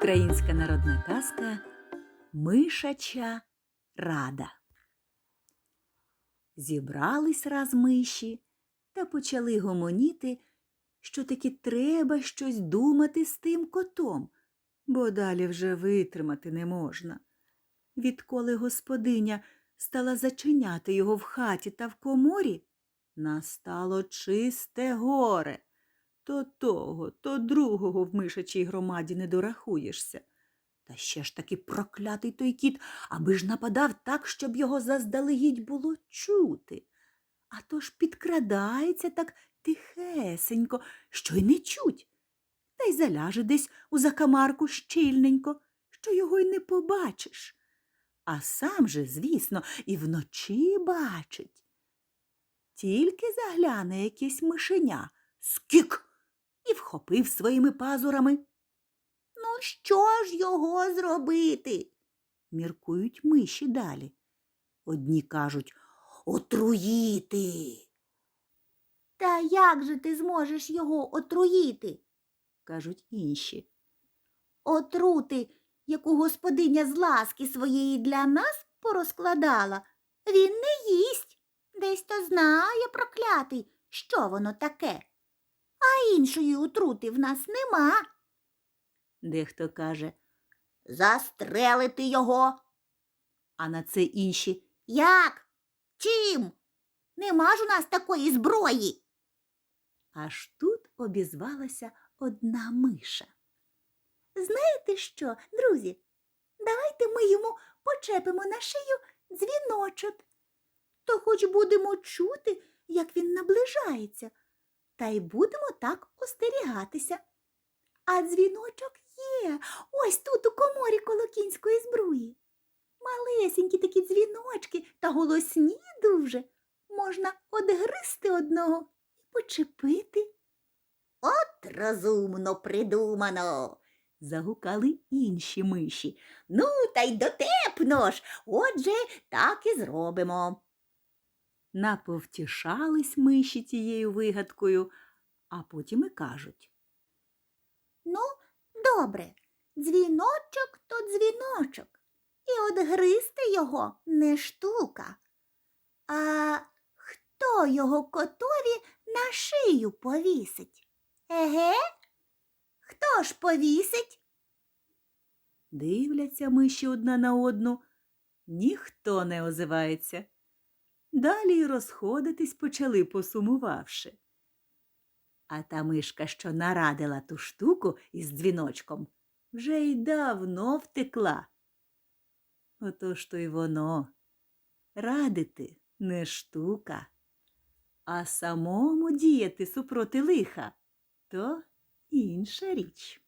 Українська народна казка Мишача рада. Зібрались раз миші та почали гомоніти, що таки треба щось думати з тим котом, бо далі вже витримати не можна. Відколи господиня стала зачиняти його в хаті та в коморі, настало чисте горе. То того, то другого в мишачій громаді не дорахуєшся. Та ще ж таки проклятий той кіт, аби ж нападав так, щоб його заздалегідь було чути. А то ж підкрадається так тихесенько, що й не чуть. Та й заляже десь у закамарку щільненько, що його й не побачиш. А сам же, звісно, і вночі бачить. Тільки загляне якесь мишеня, скік, і вхопив своїми пазурами. Ну, що ж його зробити? міркують миші далі. Одні кажуть отруїти. Та як же ти зможеш його отруїти? кажуть інші. Отрути, яку господиня з ласки своєї для нас порозкладала, він не їсть. Десь то знає проклятий, що воно таке. Іншої отрути в нас нема. Дехто каже Застрелити його. А на це інші Як? Чим? Нема ж у нас такої зброї. Аж тут обізвалася одна миша. Знаєте що, друзі? Давайте ми йому почепимо на шию дзвіночок. То хоч будемо чути, як він наближається, та й будемо так остерігатися. А дзвіночок є ось тут у коморі коло кінської збруї. Малесенькі такі дзвіночки та голосні дуже. Можна одгристи одного і почепити. От розумно придумано. загукали інші миші. Ну, та й дотепно ж. Отже, так і зробимо. Наповтішались миші тією вигадкою, а потім і кажуть. Ну, добре, дзвіночок то дзвіночок, і одгризти його не штука. А хто його котові на шию повісить? Еге? Хто ж повісить? Дивляться миші одна на одну, ніхто не озивається. Далі розходитись почали, посумувавши. А та мишка, що нарадила ту штуку із дзвіночком, вже й давно втекла. Отож то й воно. Радити не штука, а самому діяти супроти лиха то інша річ.